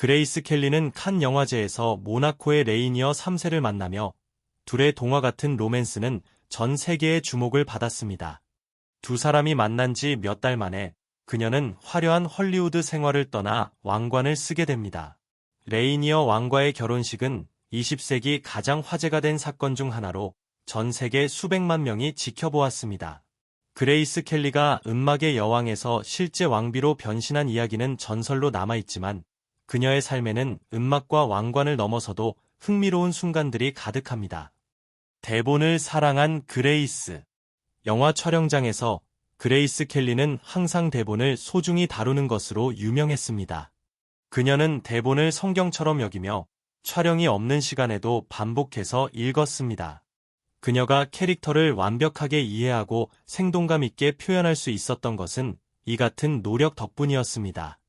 그레이스 켈리는 칸 영화제에서 모나코의 레이니어 3세를 만나며 둘의 동화 같은 로맨스는 전 세계의 주목을 받았습니다. 두 사람이 만난 지 몇 달 만에 그녀는 화려한 헐리우드 생활을 떠나 왕관을 쓰게 됩니다. 레이니어 왕과의 결혼식은 20세기 가장 화제가 된 사건 중 하나로 전 세계 수백만 명이 지켜보았습니다. 그레이스 켈리가 음악의 여왕에서 실제 왕비로 변신한 이야기는 전설로 남아있지만 그녀의 삶에는 음악과 왕관을 넘어서도 흥미로운 순간들이 가득합니다. 대본을 사랑한 그레이스 영화 촬영장에서 그레이스 켈리는 항상 대본을 소중히 다루는 것으로 유명했습니다. 그녀는 대본을 성경처럼 여기며 촬영이 없는 시간에도 반복해서 읽었습니다. 그녀가 캐릭터를 완벽하게 이해하고 생동감 있게 표현할 수 있었던 것은 이 같은 노력 덕분이었습니다.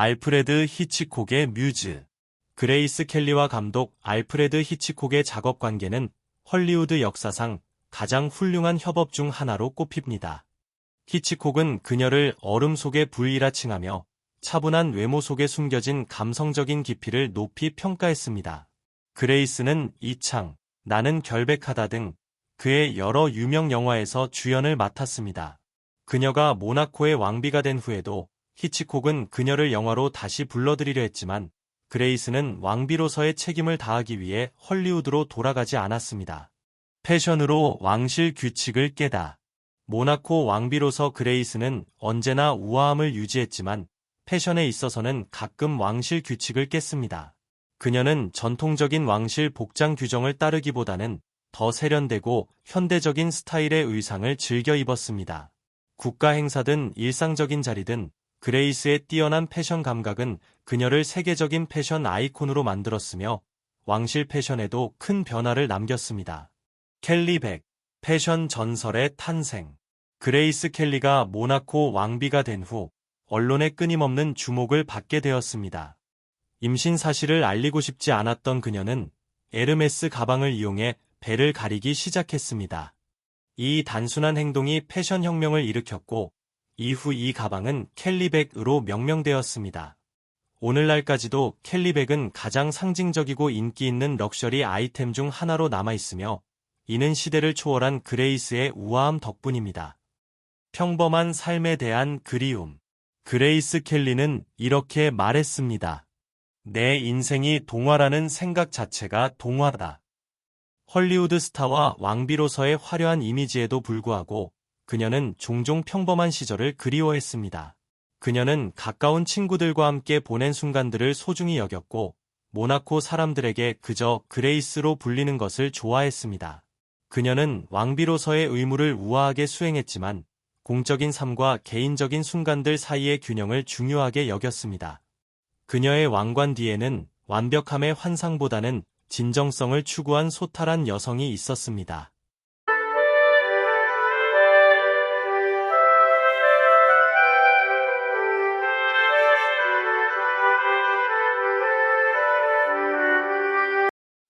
알프레드 히치콕의 뮤즈 그레이스 켈리와 감독 알프레드 히치콕의 작업 관계는 헐리우드 역사상 가장 훌륭한 협업 중 하나로 꼽힙니다. 히치콕은 그녀를 얼음 속의 불이라 칭하며 차분한 외모 속에 숨겨진 감성적인 깊이를 높이 평가했습니다. 그레이스는 이창, 나는 결백하다 등 그의 여러 유명 영화에서 주연을 맡았습니다. 그녀가 모나코의 왕비가 된 후에도 히치콕은 그녀를 영화로 다시 불러들이려 했지만 그레이스는 왕비로서의 책임을 다하기 위해 헐리우드로 돌아가지 않았습니다. 패션으로 왕실 규칙을 깨다. 모나코 왕비로서 그레이스는 언제나 우아함을 유지했지만 패션에 있어서는 가끔 왕실 규칙을 깼습니다. 그녀는 전통적인 왕실 복장 규정을 따르기보다는 더 세련되고 현대적인 스타일의 의상을 즐겨 입었습니다. 국가 행사든 일상적인 자리든 그레이스의 뛰어난 패션 감각은 그녀를 세계적인 패션 아이콘으로 만들었으며 왕실 패션에도 큰 변화를 남겼습니다. 켈리 백, 패션 전설의 탄생. 그레이스 켈리가 모나코 왕비가 된 후 언론의 끊임없는 주목을 받게 되었습니다. 임신 사실을 알리고 싶지 않았던 그녀는 에르메스 가방을 이용해 배를 가리기 시작했습니다. 이 단순한 행동이 패션 혁명을 일으켰고 이후 이 가방은 켈리백으로 명명되었습니다. 오늘날까지도 켈리백은 가장 상징적이고 인기 있는 럭셔리 아이템 중 하나로 남아있으며 이는 시대를 초월한 그레이스의 우아함 덕분입니다. 평범한 삶에 대한 그리움. 그레이스 켈리는 이렇게 말했습니다. 내 인생이 동화라는 생각 자체가 동화다. 헐리우드 스타와 왕비로서의 화려한 이미지에도 불구하고 그녀는 종종 평범한 시절을 그리워했습니다. 그녀는 가까운 친구들과 함께 보낸 순간들을 소중히 여겼고 모나코 사람들에게 그저 그레이스로 불리는 것을 좋아했습니다. 그녀는 왕비로서의 의무를 우아하게 수행했지만 공적인 삶과 개인적인 순간들 사이의 균형을 중요하게 여겼습니다. 그녀의 왕관 뒤에는 완벽함의 환상보다는 진정성을 추구한 소탈한 여성이 있었습니다.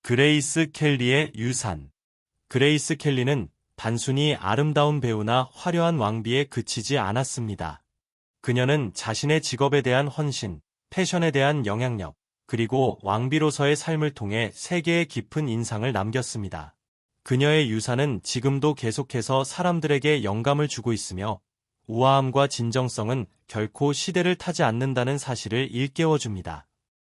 그레이스 켈리의 유산 그레이스 켈리는 단순히 아름다운 배우나 화려한 왕비에 그치지 않았습니다. 그녀는 자신의 직업에 대한 헌신, 패션에 대한 영향력, 그리고 왕비로서의 삶을 통해 세계에 깊은 인상을 남겼습니다. 그녀의 유산은 지금도 계속해서 사람들에게 영감을 주고 있으며 우아함과 진정성은 결코 시대를 타지 않는다는 사실을 일깨워줍니다.